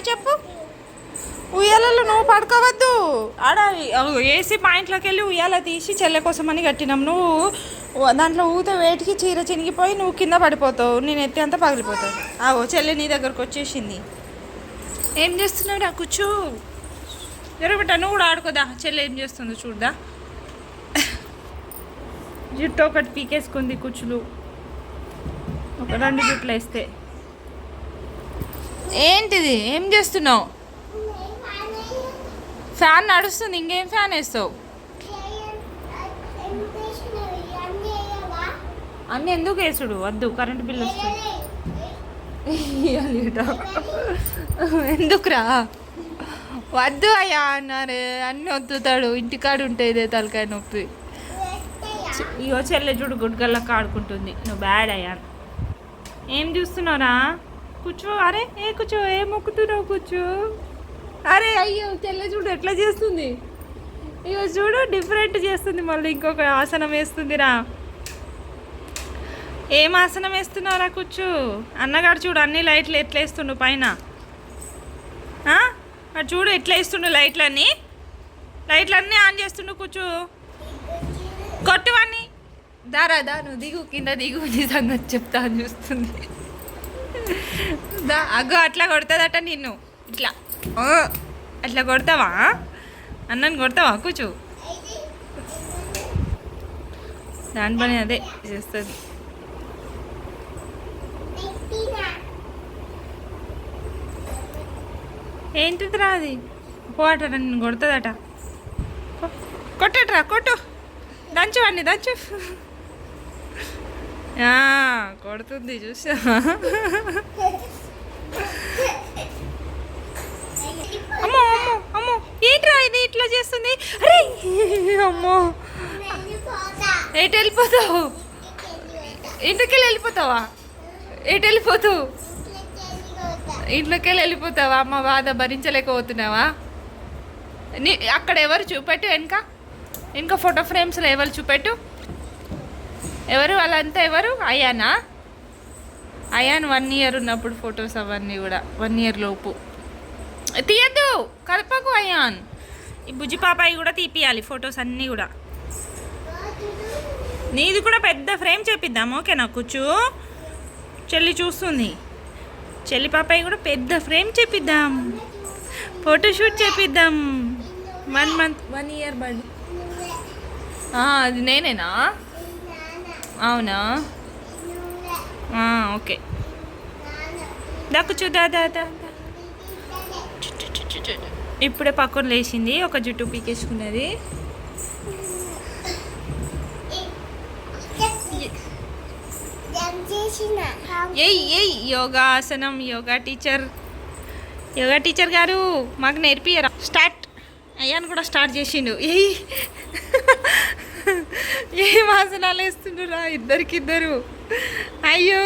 Hi చెప్పు. ఉయ్యాలలో నువ్వు పడుకోవద్దు. ఆడ ఏసీ పాయింట్లోకి వెళ్ళి ఉయ్యాల తీసి చెల్లె కోసమని కట్టినాం. నువ్వు దాంట్లో ఊత వేటికి చీర చినిగిపోయి నువ్వు కింద పడిపోతావు. నేను ఎత్తి అంతా పగిలిపోతావు. ఆగో చెల్లె నీ దగ్గరకు వచ్చేసింది. ఏం చేస్తున్నాడు ఆ కూర్చో జరగబట్ట నువ్వు కూడా ఆడుకోదా? చెల్లె ఏం చేస్తుందో చూడదా? జుట్టు ఒకటి పీకేసుకుంది కుచ్చులు ఒక రెండు జుట్లు వేస్తే. ఏంటిది? ఏం చేస్తున్నావు? ఫ్యాన్ నడుస్తుంది ఇంకేం ఫ్యాన్ వేస్తావు? అన్నీ ఎందుకు వేసుడు? వద్దు కరెంట్ బిల్ వస్తుంది. ఇయ్యాలిట. ఎందుకురా? వద్దు అయ్యా అన్నారే అన్నీ వద్దుతాడు ఇంటికాడు ఉంటే ఇదే తలకాయ నొప్పి. ఇగో చెల్లె చూడు గుడ్గల్లా ఆడుకుంటుంది నువ్వు బ్యాడ్ అయ్యా. ఏం చూస్తున్నావురా? కూర్చో. అరే ఏ కూర్చో? ఏ మొక్కుతున్నావు కూర్చో? అరే అయ్యో చెల్లె చూడు ఎట్లా చేస్తుంది? ఇగో చూడు డిఫరెంట్ చేస్తుంది మళ్ళీ ఇంకొక ఆసనం వేస్తుందిరా. ఏం ఆసనం వేస్తున్నావురా కూర్చో? అన్నగాడు చూడు అన్ని లైట్లు ఎట్లా వేస్తుండు పైన? ఆ? అటు చూడు ఎట్లా వేస్తుండు లైట్లన్నీ? లైట్లన్నీ ఆన్ చేస్తుండు కూర్చో. కొట్టువాన్ని దారా దాను నువ్వు దిగు కింద దిగు నీ సంగతి చెప్తా అని చూస్తుంది. అగ్గో అట్లా కొడుతుందట నిన్ను. ఇట్లా. ఓ, అట్లా కొడతావా? అన్నని కొడతావా? కూర్చో. దాని పని అదే చేస్తుంది. ఏంటిదిరా అది? పోటరా నిన్ను కొడుతుందట. కొట్టట్రా కొట్టు. దంచు అన్ని దంచు. కొడుతుంది చూసా అమ్మో అమ్మో అమ్మో ఏంట్రా ఇది? ఇట్లా చేస్తుంది? అరే అమ్మో. ఎటు వెళ్ళిపోతావు ఇంటికి వెళ్ళిపోతావా? ఎటు వెళ్ళిపోతావు ఇంట్లోకి వెళ్ళిపోతావా? అమ్మ బాధ భరించలేకపోతున్నావా? నీ అక్కడ ఎవరు చూపెట్టు వెనక? ఇంకా ఫోటో ఫ్రేమ్స్లో ఎవరు చూపెట్టు? ఎవరు? వాళ్ళంతా ఎవరు? అయానా? అయాన్ వన్ ఇయర్ ఉన్నప్పుడు ఫొటోస్ అవన్నీ కూడా వన్ ఇయర్ లోపు. తీయద్దు! కలపకు అయాన్! ఈ బుజ్జి పాపాయి కూడా తీపియాలి ఫొటోస్ అన్నీ కూడా. నీది కూడా పెద్ద ఫ్రేమ్ చేపిద్దాం ఓకేనా కూర్చో చెల్లి చూస్తుంది. చెల్లి పాపాయి కూడా పెద్ద ఫ్రేమ్ చేపిద్దాం. ఫోటోషూట్ చేపిద్దాం. One month one year birthday అది నేనేనా? అవునా? ఓకే. దక్కు చూద్దా దాదా ఇప్పుడే పక్కన లేచింది ఒక జుట్టు పీకేసుకున్నది. ఏయ్ ఏయ్ యోగా యోగా టీచర్. యోగా టీచర్ గారు మాకు నేర్పియరా స్టార్ట్. అయ్యాను కూడా స్టార్ట్ చేసిండు. ఏ ఏం ఆసనాలు వేస్తుండ్రురా? ఇద్దరికిద్దరు. అయ్యో.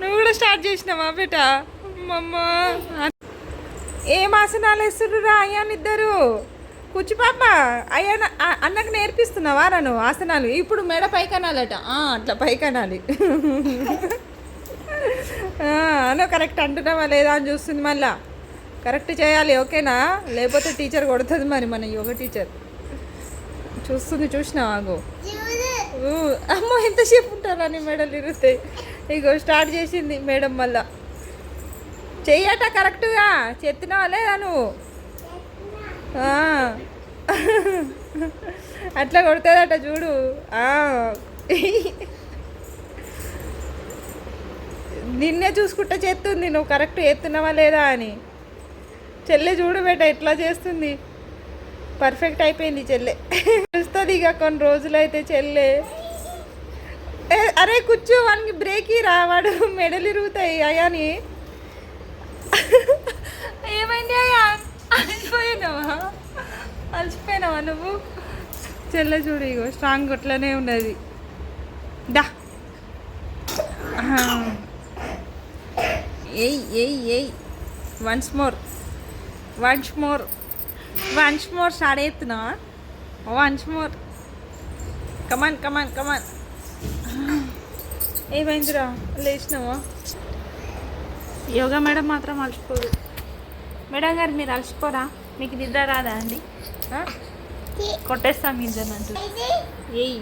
నువ్వు కూడా స్టార్ట్ చేసినావా బేట? మమ్మ ఏం ఆసనాలు వేస్తుండ్రురా అయ్యాను ఇద్దరు? కూర్చు పాప. అయ్యాన అన్నకు నేర్పిస్తున్నావా నన్ను ఆసనాలు ఇప్పుడు మెడ పైకనాలట. అట్లా పైకనాలి. అను కరెక్ట్ అంటున్నావా లేదా అని చూస్తుంది మళ్ళా. కరెక్ట్ చేయాలి ఓకేనా? లేకపోతే టీచర్ కొడుతుంది మరి మన యోగా టీచర్. చూస్తుంది చూసినావా ఆగు. అమ్మో ఎంతసేపు ఉంటారా నీ మెడలు ఇరుగుతాయి ఇగో స్టార్ట్ చేసింది మేడం మళ్ళా. చెయ్యట కరెక్ట్గా? చెత్తున్నావా లేదా నువ్వు. అట్లా కొడుతుందట చూడు. ఆ. నిన్నే చూసుకుంటా చేస్తుంది నువ్వు కరెక్ట్ ఎత్తున్నావా లేదా అని. చెల్లె చూడు బేట ఎట్లా చేస్తుంది? పర్ఫెక్ట్ అయిపోయింది చెల్లె. చూస్తుంది ఇక కొన్ని రోజులు అయితే చెల్లె అరే కూర్చో వానికి బ్రేక్ రావాడు మెడలు ఇరుగుతాయి అయాని. ఏమైంది అయ్యా? అలసిపోయినావా? అలసిపోయినావా నువ్వు? చెల్లె చూడు ఇగో స్ట్రాంగ్ అట్లనే ఉన్నది. దా. ఏయ్ ఏయ్ ఏయ్. Once more once more once more start అవుతున్నా once more come on come on come on ఏమైందిరా లేచినావా? యోగా మేడం మాత్రం అలసిపోదు. మేడం గారు మీరు అలసిపోరా? మీకు నిద్ర రాదా అండి? కొట్టేస్తాం ఇద్దరు అంటూ. ఏయ్.